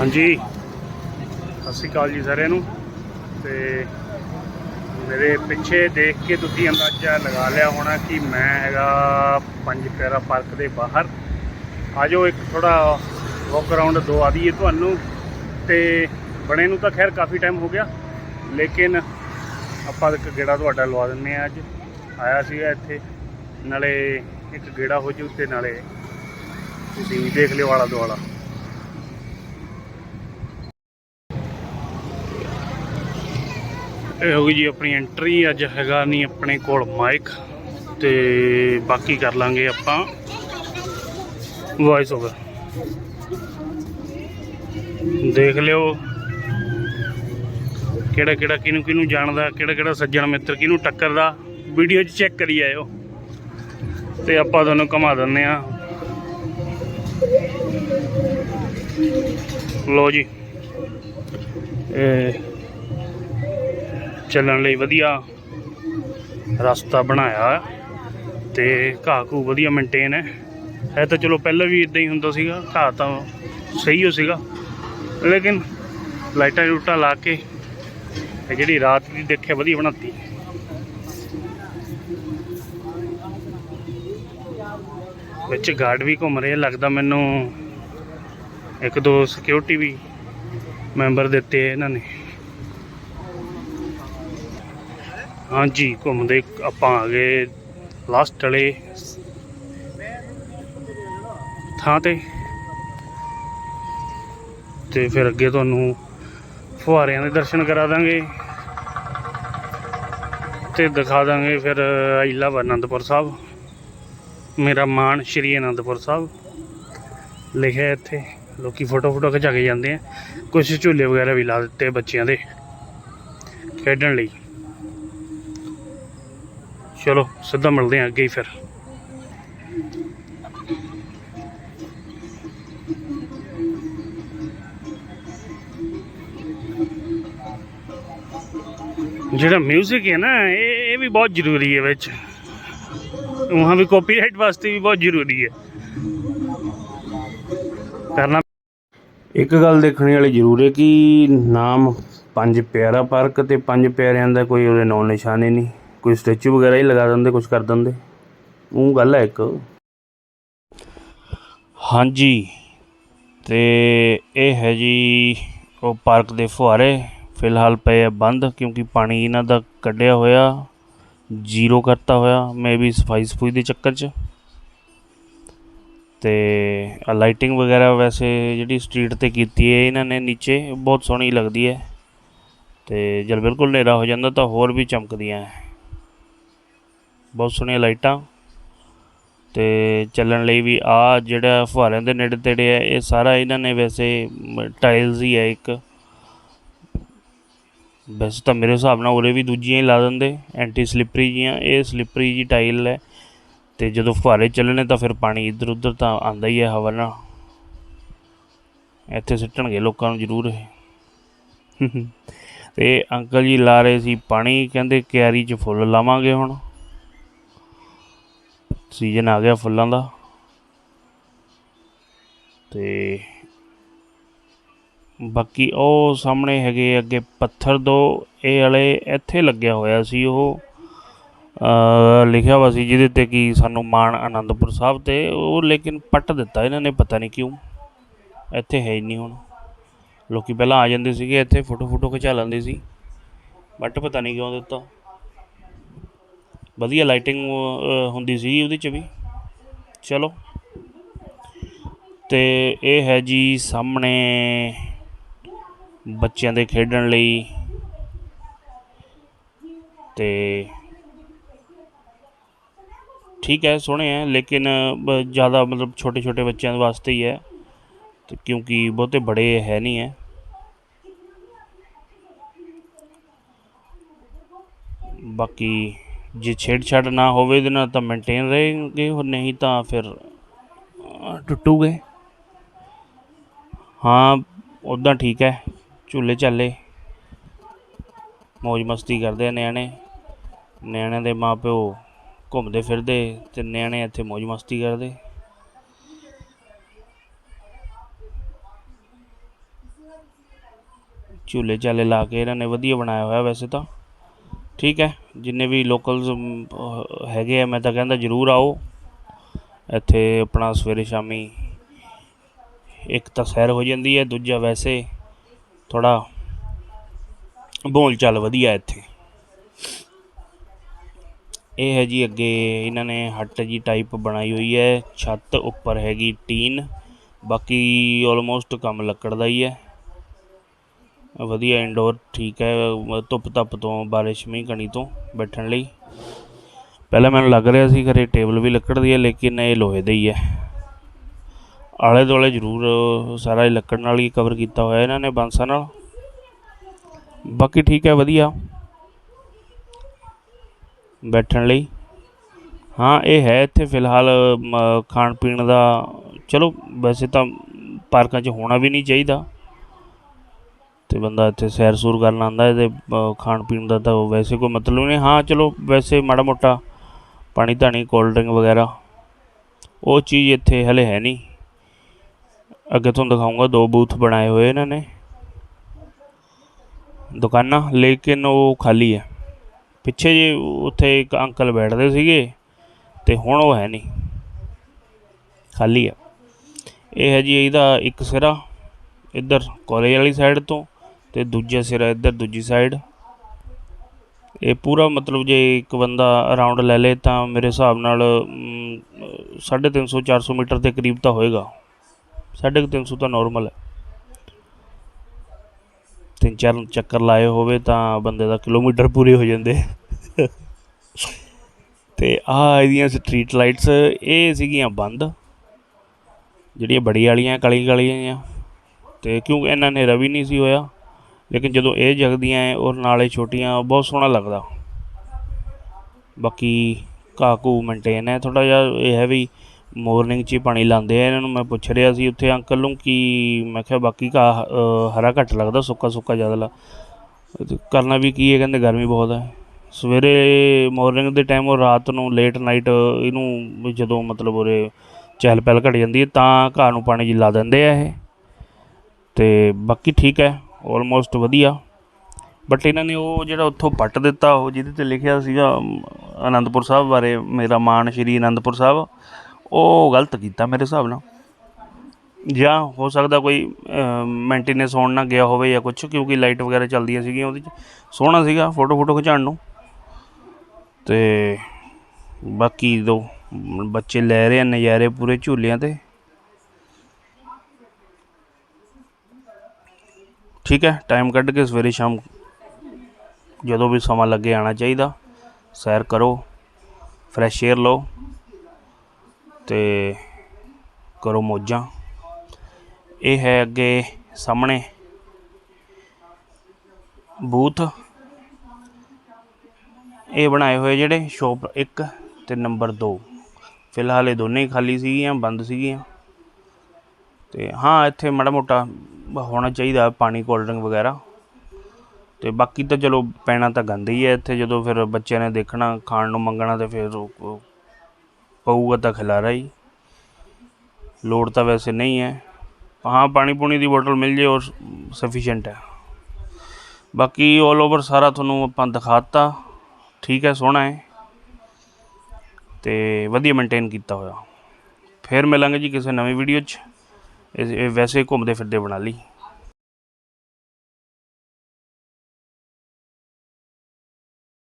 ਹਾਂਜੀ। ਸਤਿ ਸ਼੍ਰੀ ਅਕਾਲ ਜੀ ਸਾਰਿਆਂ ਨੂੰ। ਤੇ ਮੇਰੇ ਪਿੱਛੇ ਦੇਖ ਕੇ ਤੁਸੀਂ ਅੰਦਾਜ਼ਾ ਲਗਾ ਲਿਆ ਹੋਣਾ ਕਿ ਮੈਂ ਹੈਗਾ ਪੰਜ ਪੈਰਾ ਪਾਰਕ ਦੇ ਬਾਹਰ। ਆਜੋ ਇੱਕ ਥੋੜਾ ਵਾਕ ਅਰਾਊਂਡ ਦਵਾ ਦਈਏ ਤੁਹਾਨੂੰ। ਤੇ ਬਣੇ ਨੂੰ ਤਾਂ ਖੈਰ ਕਾਫੀ ਟਾਈਮ ਹੋ ਗਿਆ, ਲੇਕਿਨ ਆਪਾਂ ਇੱਕ ਗੇੜਾ ਤੁਹਾਡਾ ਲਵਾ ਦਿੰਨੇ ਆ ਅੱਜ। ਆਇਆ ਸੀਗਾ ਇੱਥੇ, ਨਾਲੇ ਇੱਕ ਗੇੜਾ ਹੋ ਜੂ ਤੇ ਨਾਲੇ ਤੁਸੀਂ ਦੇਖ ਲਿਓ ਆਲਾ ਦੁਆਲਾ। ਇਹ ਹੋ ਗਈ ਜੀ ਆਪਣੀ ਐਂਟਰੀ ਅੱਜ ਹੈਗਾ ਨਹੀਂ ਆਪਣੇ ਕੋਲ ਮਾਈਕ ਤੇ ਬਾਕੀ ਕਰ ਲਾਂਗੇ ਆਪਾਂ ਵੌਇਸ ਓਵਰ ਦੇਖ ਲਿਓ ਕਿਹੜਾ ਕਿਹੜਾ ਕਿਹਨੂੰ ਕਿਹਨੂੰ ਜਾਣਦਾ, ਕਿਹੜਾ ਕਿਹੜਾ ਸੱਜਣ ਮਿੱਤਰ ਕਿਹਨੂੰ ਟੱਕਰਦਾ ਵੀਡੀਓ 'ਚ ਚੈੱਕ ਕਰੀ ਆਇਓ। ਤੇ ਆਪਾਂ ਤੁਹਾਨੂੰ ਘੁਮਾ ਦਿੰਨੇ ਆ ਲੋ ਜੀ। ਇਹ ਚੱਲਣ ਲਈ ਵਧੀਆ ਰਸਤਾ ਬਣਾਇਆ ਹੈ ਤੇ ਘਾਹ ਘੂ ਵਧੀਆ ਮੇਨਟੇਨ ਹੈ। ਇਹ ਤਾਂ ਚਲੋ ਪਹਿਲਾਂ ਵੀ ਇਦਾਂ ਹੀ ਹੁੰਦਾ ਸੀਗਾ, ਘਾਹ ਤਾਂ ਸਹੀ ਹੋ ਸੀਗਾ। ਲੇਕਿਨ ਲਾਈਟਾਂ ਲੂਟਾਂ ਲਾ ਕੇ ਜਿਹੜੀ ਰਾਤ ਦੀ ਦੇਖਿਆ ਵਧੀਆ ਬਣਾਤੀ। ਵਿੱਚ ਗਾਰਡ ਵੀ ਘੁੰਮ ਰਹੇ ਲੱਗਦਾ ਮੈਨੂੰ ਇੱਕ ਦੋ ਸਿਕਿਉਰਿਟੀ ਵੀ ਮੈਂਬਰ ਦਿੱਤੇ ਇਹਨਾਂ ਨੇ। ਹਾਂਜੀ, ਘੁੰਮਦੇ ਆਪਾਂ ਆ ਗਏ ਲਾਸਟ ਵਾਲੇ ਥਾਂ ਤੇ। ਤੇ ਫਿਰ ਅੱਗੇ ਤੁਹਾਨੂੰ ਫੁਹਾਰਿਆਂ ਦੇ ਦਰਸ਼ਨ ਕਰਾ ਦਾਂਗੇ। ਤੇ ਦਿਖਾ ਦਾਂਗੇ ਫਿਰ ਆਈ ਲਵ ਅਨੰਦਪੁਰ ਸਾਹਿਬ। ਮੇਰਾ ਮਾਣ ਸ਼੍ਰੀ ਅਨੰਦਪੁਰ ਸਾਹਿਬ। ਲਿਖਿਆ ਇੱਥੇ। ਲੋਕੀ ਫੋਟੋ ਫੋਟੋ ਖਿਚਾ ਕੇ ਜਾਂਦੇ ਆ। ਕੁਝ ਝੂਲੇ ਵਗੈਰਾ ਵੀ ਲਾ ਦਿੱਤੇ ਬੱਚਿਆਂ ਦੇ ਖੇਡਣ ਲਈ। ਚਲੋ, ਸਿੱਧਾ ਮਿਲਦੇ ਆ ਅੱਗੇ ਹੀ ਫਿਰ। ਜਿਹੜਾ 뮤직 ਹੈ ਨਾ, ਇਹ ਇਹ ਵੀ ਬਹੁਤ ਜ਼ਰੂਰੀ ਹੈ ਵਿੱਚ। ਵਹਾਂ ਵੀ ਕਾਪੀਰਾਈਟ ਵਾਸਤੇ ਵੀ ਬਹੁਤ ਜ਼ਰੂਰੀ ਹੈ। ਕਰਨਾ ਇੱਕ ਗੱਲ ਦੇਖਣ ਵਾਲੀ ਜ਼ਰੂਰ ਹੈ ਕਿ ਨਾਮ ਪੰਜ ਪਿਆਰਾ ਪਾਰਕ ਤੇ ਪੰਜ ਪਿਆਰਿਆਂ ਦਾ ਕੋਈ ਉਹਦੇ ਨਾਂ ਨਿਸ਼ਾਨੇ ਨਹੀਂ। ਕੋਈ ਸਟੈਚੂ ਵਗੈਰਾ ਹੀ ਲਗਾ ਦਿੰਦੇ ਕੁਝ ਕਰ ਦਿੰਦੇ? ਉਹ ਗੱਲ ਹੈ ਇੱਕ। ਹਾਂਜੀ। ਤੇ ਇਹ ਹੈ ਜੀ, ਉਹ ਪਾਰਕ ਦੇ ਫੁਹਾਰੇ ਫਿਲਹਾਲ ਪਏ ਆ ਬੰਦ ਕਿਉਂਕਿ ਪਾਣੀ ਇਹਨਾਂ ਦਾ ਕੱਢਿਆ ਹੋਇਆ, ਜ਼ੀਰੋ ਕਰਤਾ ਹੋਇਆ ਮੇਬੀ ਸਫ਼ਾਈ ਸਫੂਈ ਦੇ ਚੱਕਰ 'ਚ। ਤੇ ਆ ਲਾਈਟਿੰਗ ਵਗੈਰਾ ਵੈਸੇ ਜਿਹੜੀ ਸਟਰੀਟ ਤੇ ਕੀਤੀ ਹੈ, ਇਹਨਾਂ ਨੇ ਨੀਚੇ, ਬਹੁਤ ਸੋਹਣੀ ਲੱਗਦੀ ਹੈ। ਤੇ ਜਦ ਬਿਲਕੁਲ ਹਨੇਰਾ ਹੋ ਜਾਂਦਾ ਤਾਂ ਹੋਰ ਵੀ ਚਮਕਦੀਆਂ ਹੈ। ਬਹੁਤ ਸੋਹਣੀਆਂ ਲਾਈਟਾਂ। ਤੇ ਚੱਲਣ ਲਈ ਵੀ ਆ ਜਿਹੜਾ ਫੁਹਾਰਿਆਂ ਦੇ ਨੇੜੇ ਤੇੜੇ ਹੈ ਇਹ ਸਾਰਾ ਇਹਨਾਂ ਨੇ ਵੈਸੇ ਟਾਈਲਸ ਹੀ ਹੈ ਇੱਕ। ਵੈਸੇ ਤਾਂ ਮੇਰੇ ਹਿਸਾਬ ਨਾਲ ਉਰੇ ਵੀ ਦੂਜੀਆਂ ਹੀ ਲਾ ਦਿੰਦੇ ਐਂਟੀ ਸਲਿਪਰੀ ਜੀਆਂ। ਇਹ ਸਲਿਪਰੀ ਜੀ ਟਾਈਲ ਹੈ ਤੇ ਜਦੋਂ ਫੁਹਾਰੇ ਚੱਲਣੇ ਤਾਂ ਫਿਰ ਪਾਣੀ ਇੱਧਰ ਉੱਧਰ ਤਾਂ ਆਂਦਾ ਹੀ ਹੈ ਹਵਾ ਨਾਲ। ਇੱਥੇ ਸਿੱਟਣਗੇ ਲੋਕਾਂ ਨੂੰ ਜ਼ਰੂਰ ਇਹ। ਤੇ ਅੰਕਲ ਜੀ ਲਾ ਰਹੇ ਸੀ ਪਾਣੀ ਕਹਿੰਦੇ ਕਿਆਰੀ 'ਚ ਫੁੱਲ ਲਾਵਾਂਗੇ ਹੁਣ। ਸੀਜ਼ਨ ਆ ਗਿਆ ਫੁੱਲਾਂ ਦਾ। ਤੇ ਬਾਕੀ ਉਹ ਸਾਹਮਣੇ ਹੈਗੇ ਅੱਗੇ ਪੱਥਰ ਦੋ, ਇਹ ਵਾਲੇ ਇੱਥੇ ਲੱਗਿਆ ਹੋਇਆ ਸੀ ਉਹ। ਲਿਖਿਆ ਹੋਇਆ ਸੀ ਜਿਹਦੇ ਤੇ ਕਿ ਸਾਨੂੰ ਮਾਣ ਆਨੰਦਪੁਰ ਸਾਹਿਬ ਤੇ ਉਹ ਲੇਕਿਨ ਪੱਟ ਦਿੱਤਾ ਇਹਨਾਂ ਨੇ, ਪਤਾ ਨਹੀਂ ਕਿਉਂ। ਇੱਥੇ ਹੈ ਹੀ ਨਹੀਂ ਹੁਣ। ਲੋਕੀ ਪਹਿਲਾਂ ਆ ਜਾਂਦੇ ਸੀਗੇ, ਇੱਥੇ ਫੋਟੋ ਫੋਟੋ ਖਿਚਾ ਲੈਂਦੇ ਸੀ। ਬਟ ਪਤਾ ਨਹੀਂ ਕਿਉਂ ਦਿੱਤਾ। ਵਧੀਆ ਲਾਈਟਿੰਗ ਹੁੰਦੀ ਸੀ ਉਹਦੇ 'ਚ ਵੀ। ਚਲੋ। ਤੇ ਇਹ ਹੈ ਜੀ ਸਾਹਮਣੇ ਬੱਚਿਆਂ ਦੇ ਖੇਡਣ ਲਈ। ਤੇ ਠੀਕ ਹੈ, ਸੋਹਣੇ ਹੈ, ਲੇਕਿਨ ਜ਼ਿਆਦਾ ਮਤਲਬ ਛੋਟੇ ਛੋਟੇ ਬੱਚਿਆਂ ਦੇ ਵਾਸਤੇ ਹੀ ਹੈ। ਤੇ ਕਿਉਂਕਿ ਬਹੁਤੇ ਬੜੇ ਹੈ ਨਹੀਂ ਹੈ। ਬਾਕੀ ਜੇ ਛੇੜਛਾੜ ਨਾ ਹੋਵੇ ਇਹਦੇ ਨਾਲ ਤਾਂ ਮੇਨਟੇਨ ਰਹੇਗੇ, ਹੋਰ ਨਹੀਂ ਤਾਂ ਫਿਰ ਟੁੱਟੂਗੇ। ਹਾਂ ਉੱਦਾਂ ਠੀਕ ਹੈ, ਝੂਲੇ ਝਾਲੇ। ਮौज ਮਸਤੀ ਕਰਦੇ ਆ ਨਿਆਣੇ। ਨਿਆਣਿਆਂ ਦੇ ਮਾਪਿਓ ਘੁੰਮਦੇ ਫਿਰਦੇ ਤੇ ਨਿਆਣੇ ਇੱਥੇ ਮौज ਮਸਤੀ ਕਰਦੇ। ਝੂਲੇ ਝਾਲੇ ਲਾ ਕੇ ਇਹਨਾਂ ਨੇ ਵਧੀਆ ਬਣਾਇਆ ਹੋਇਆ ਵੈਸੇ ਤਾਂ। ਠੀਕ ਹੈ, ਜਿੰਨੇ ਵੀ ਲੋਕਲਸ ਹੈਗੇ ਆ, ਮੈਂ ਤਾਂ ਕਹਿੰਦਾ ਜ਼ਰੂਰ ਆਓ। ਇੱਥੇ ਆਪਣਾ ਸਵੇਰੇ ਸ਼ਾਮੀ ਇੱਕ ਤਾਂ ਸੈਰ ਹੋ ਜਾਂਦੀ ਹੈ, ਦੂਜਾ ਵੈਸੇ ਥੋੜਾ ਬੋਲ ਚਾਲ ਵਧੀਆ ਇੱਥੇ। ਇਹ ਹੈ ਜੀ ਅੱਗੇ ਇਹਨਾਂ ਨੇ ਹੱਟ ਜੀ ਟਾਈਪ ਬਣਾਈ ਹੋਈ ਹੈ, ਛੱਤ ਉੱਪਰ ਹੈਗੀ ਟੀਨ, ਬਾਕੀ ਆਲਮੋਸਟ ਕੰਮ ਲੱਕੜ ਦਾ ਹੀ ਹੈ। ਵਧੀਆ ਇਨਡੋਰ ਠੀਕ ਹੈ ਅਹ ਧੁੱਪ ਧੱਪ ਤੋਂ, ਬਾਰਿਸ਼ ਮੀਂਹ ਕਣੀ ਤੋਂ ਬੈਠਣ ਲਈ। ਪਹਿਲਾਂ ਮੈਨੂੰ ਲੱਗ ਰਿਹਾ ਸੀ ਘਰੇ ਟੇਬਲ ਵੀ ਲੱਕੜ ਦੀ ਹੈ, ਲੇਕਿਨ ਇਹ ਲੋਹੇ ਦਾ ਹੀ ਹੈ। ਆਲੇ ਦੁਆਲੇ ਜ਼ਰੂਰ ਸਾਰਾ ਹੀ ਲੱਕੜ ਨਾਲ ਹੀ ਕਵਰ ਕੀਤਾ ਹੋਇਆ ਇਹਨਾਂ ਨੇ ਬਾਂਸਾਂ ਨਾਲ। ਬਾਕੀ ਠੀਕ ਹੈ, ਵਧੀਆ। ਬੈਠਣ ਲਈ। ਹਾਂ, ਇਹ ਹੈ ਇੱਥੇ ਫਿਲਹਾਲ ਖਾਣ ਪੀਣ ਦਾ। ਚਲੋ, ਵੈਸੇ ਤਾਂ ਪਾਰਕਾਂ 'ਚ ਹੋਣਾ ਵੀ ਨਹੀਂ ਚਾਹੀਦਾ। ਤੇ ਬੰਦਾ ਇੱਥੇ ਸੈਰ ਸੂਰ ਕਰਨ ਆਉਂਦਾ ਹੈ ਖਾਣ ਪੀਣ ਦਾ ਤਾਂ ਵੈਸੇ ਕੋਈ ਮਤਲਬ ਨਹੀਂ। ਹਾਂ, ਚਲੋ, ਵੈਸੇ ਮਾੜਾ ਮੋਟਾ ਪਾਣੀ ਧਾਣੀ ਕੋਲਡ ਡਰਿੰਕ ਵਗੈਰਾ, ਉਹ ਚੀਜ਼ ਇੱਥੇ ਹਲੇ ਹੈ ਨਹੀਂ। ਅੱਗੇ ਤੁਹਾਨੂੰ ਦਿਖਾਊਂਗਾ, ਦੋ ਬੂਥ ਬਣਾਏ ਹੋਏ ਇਹਨਾਂ ਨੇ। ਦੁਕਾਨਾਂ ਲੇਕਿਨ ਉਹ ਖਾਲੀ ਹੈ। ਪਿੱਛੇ ਜੇ ਉੱਥੇ ਇੱਕ ਅੰਕਲ ਬੈਠਦੇ ਸੀਗੇ ਤੇ ਹੁਣ ਉਹ ਹੈ ਨਹੀਂ। ਖਾਲੀ ਹੈ। ਇਹ ਹੈ ਜੀ, ਇਹਦਾ ਇੱਕ ਸਿਰਾ, ਇੱਧਰ ਕਾਲਜ ਵਾਲੀ ਸਾਈਡ ਤੋਂ। ਤੇ ਦੂਜਾ ਸਿਰਾ ਇੱਧਰ, ਦੂਜੀ ਸਾਈਡ ਇਹ ਪੂਰਾ ਮਤਲਬ ਜੇ ਇੱਕ ਬੰਦਾ ਅਰਾਊਂਡ ਲੈ ਲੇ ਤਾਂ ਮੇਰੇ ਹਿਸਾਬ ਨਾਲ 350 400 ਮੀਟਰ ਦੇ ਕਰੀਬ ਤਾਂ ਹੋਏਗਾ। 350 ਤਾਂ ਨਾਰਮਲ ਹੈ। ਤਿੰਨ ਚਾਰ ਚੱਕਰ ਲਾਏ ਹੋਵੇ ਤਾਂ ਬੰਦੇ ਦਾ ਕਿਲੋਮੀਟਰ ਪੂਰੇ ਹੋ ਜਾਂਦੇ। ਤੇ ਆਹ ਇਹਦੀਆਂ ਸਟਰੀਟ ਲਾਈਟਸ ਇਹ ਸੀਗੀਆਂ ਬੰਦ। ਜਿਹੜੀਆਂ ਬੜੀ ਵਾਲੀਆਂ, ਕਾਲੀ ਕਾਲੀਆਂ ਆ। ਤੇ ਕਿਉਂਕਿ ਇਹਨਾਂ ਹਨੇਰਾ ਵੀ ਨਹੀਂ ਸੀ ਹੋਇਆ। ਲੇਕਿਨ ਜਦੋਂ ਇਹ ਜਗਦੀਆਂ ਹੈ ਔਰ ਨਾਲੇ ਛੋਟੀਆਂ ਬਹੁਤ ਸੋਹਣਾ ਲੱਗਦਾ। ਬਾਕੀ ਘਾਹ ਘੂ ਮੇਨਟੇਨ ਹੈ ਥੋੜਾ ਜਿਹਾ ਇਹ ਹੈ ਵੀ ਮਾਰਨਿੰਗ 'ਚ ਹੀ ਪਾਣੀ ਲਾਉਂਦੇ ਆ, ਇਹਨਾਂ ਨੂੰ ਮੈਂ ਪੁੱਛ ਰਿਹਾ ਸੀ ਉੱਥੇ ਅੰਕਲ ਨੂੰ ਕਿ ਮੈਂ ਕਿਹਾ ਬਾਕੀ ਘਾਹ ਹਰਾ ਘੱਟ ਲੱਗਦਾ, ਸੁੱਕਾ ਸੁੱਕਾ ਜ਼ਿਆਦਾ ਲਾ। ਕਰਨਾ ਵੀ ਕੀ ਹੈ, ਕਹਿੰਦੇ ਗਰਮੀ ਬਹੁਤ ਹੈ। ਸਵੇਰੇ ਮਾਰਨਿੰਗ ਦੇ ਟਾਈਮ ਔਰ ਰਾਤ ਨੂੰ ਲੇਟ ਨਾਈਟ ਇਹਨੂੰ ਜਦੋਂ ਮਤਲਬ ਉਰੇ ਚਹਿਲ ਪਹਿਲ ਘਟ ਜਾਂਦੀ ਹੈ, ਤਾਂ ਘਾਹ ਨੂੰ ਪਾਣੀ 'ਚ ਲਾ ਦਿੰਦੇ ਆ ਇਹ। ਤੇ ਬਾਕੀ ਠੀਕ ਹੈ। ਆਲਮੋਸਟ ਵਧੀਆ। ਬਟ ਇਹਨਾਂ ਨੇ ਉਹ ਜਿਹੜਾ ਉੱਥੋਂ ਪੱਟ ਦਿੱਤਾ ਉਹ ਜਿਹਦੇ ਤੇ ਲਿਖਿਆ ਸੀਗਾ ਅਮ, ਆਨੰਦਪੁਰ ਸਾਹਿਬ ਬਾਰੇ ਮੇਰਾ ਮਾਣ ਸ਼੍ਰੀ ਆਨੰਦਪੁਰ ਸਾਹਿਬ ਉਹ ਗਲਤ ਕੀਤਾ ਮੇਰੇ ਹਿਸਾਬ ਨਾਲ। ਜਾਂ ਹੋ ਸਕਦਾ ਕੋਈ ਮੇਨਟੇਨੈਂਸ ਹੋਣ ਨਾ ਗਿਆ ਹੋਵੇ ਜਾਂ ਕੁਝ ਕਿਉਂਕਿ ਲਾਈਟ ਵਗੈਰਾ ਚੱਲਦੀਆਂ ਸੀਗੀਆਂ ਉਹਦੇ 'ਚ। ਸੋਹਣਾ ਸੀਗਾ ਫੋਟੋ ਫੋਟੋ ਖਿਚਾਉਣ ਨੂੰ। ਤੇ ਬਾਕੀ ਦੋ ਬੱਚੇ ਲੈ ਰਹੇ ਆ ਨਜ਼ਾਰੇ ਪੂਰੇ ਝੂਲਿਆਂ ਤੇ। ਠੀਕ ਹੈ ਟਾਈਮ ਕੱਢ ਕੇ ਸਵੇਰੇ ਸ਼ਾਮ ਜਦੋਂ ਵੀ ਸਮਾਂ ਲੱਗੇ ਆਣਾ ਚਾਹੀਦਾ, ਸੈਰ ਕਰੋ ਫਰੈਸ਼ ਏਅਰ ਲਓ ਤੇ ਕਰੋ ਮੌਜਾਂ। ਇਹ ਹੈ ਅੱਗੇ ਸਾਹਮਣੇ ਬੂਥ। ਇਹ ਬਣਾਏ ਹੋਏ ਜਿਹੜੇ ਸ਼ੋਪ 1 ਤੇ ਨੰਬਰ 2 ਫਿਲਹਾਲ ਇਹ ਦੋਨੇ ਹੀ ਖਾਲੀ ਸੀਗੀਆਂ, ਬੰਦ ਸੀਗੀਆਂ। ਤੇ ਹਾਂ, ਇੱਥੇ ਮਾੜਾ ਮੋਟਾ ਹੋਣਾ ਚਾਹੀਦਾ ਪਾਣੀ ਕੋਲਡ ਡਰਿੰਕ ਵਗੈਰਾ। ਤੇ ਬਾਕੀ ਤਾਂ ਚਲੋ, ਪੈਣਾ ਤਾਂ ਗੰਦ ਹੀ ਹੈ ਇੱਥੇ। ਜਦੋਂ ਫਿਰ ਬੱਚਿਆਂ ਨੇ ਦੇਖਣਾ, ਖਾਣ ਨੂੰ ਮੰਗਣਾ ਤੇ ਫਿਰ ਪਊਗਾ ਤਾਂ ਖਿਲਾਰਾ ਹੀ। ਲੋੜ ਤਾਂ ਵੈਸੇ ਨਹੀਂ ਹੈ। ਹਾਂ, ਪਾਣੀ ਪੂਣੀ ਦੀ ਬੋਤਲ ਮਿਲ ਜੇ ਔਰ ਸਫੀਸ਼ੀਐਂਟ ਹੈ। ਬਾਕੀ ਆਲ ਓਵਰ ਸਾਰਾ ਤੁਹਾਨੂੰ ਆਪਾਂ ਦਿਖਾਤਾ। ਠੀਕ ਹੈ, ਸੋਹਣਾ ਹੈ। ਤੇ ਵਧੀਆ ਮੇਨਟੇਨ ਕੀਤਾ ਹੋਇਆ। ਫਿਰ ਮਿਲਾਂਗੇ ਜੀ ਕਿਸੇ ਨਵੀਂ ਵੀਡੀਓ 'ਚ। ਵੈਸੇ ਘੁੰਮਦੇ ਫਿਰਦੇ ਬਣਾ ਲਈ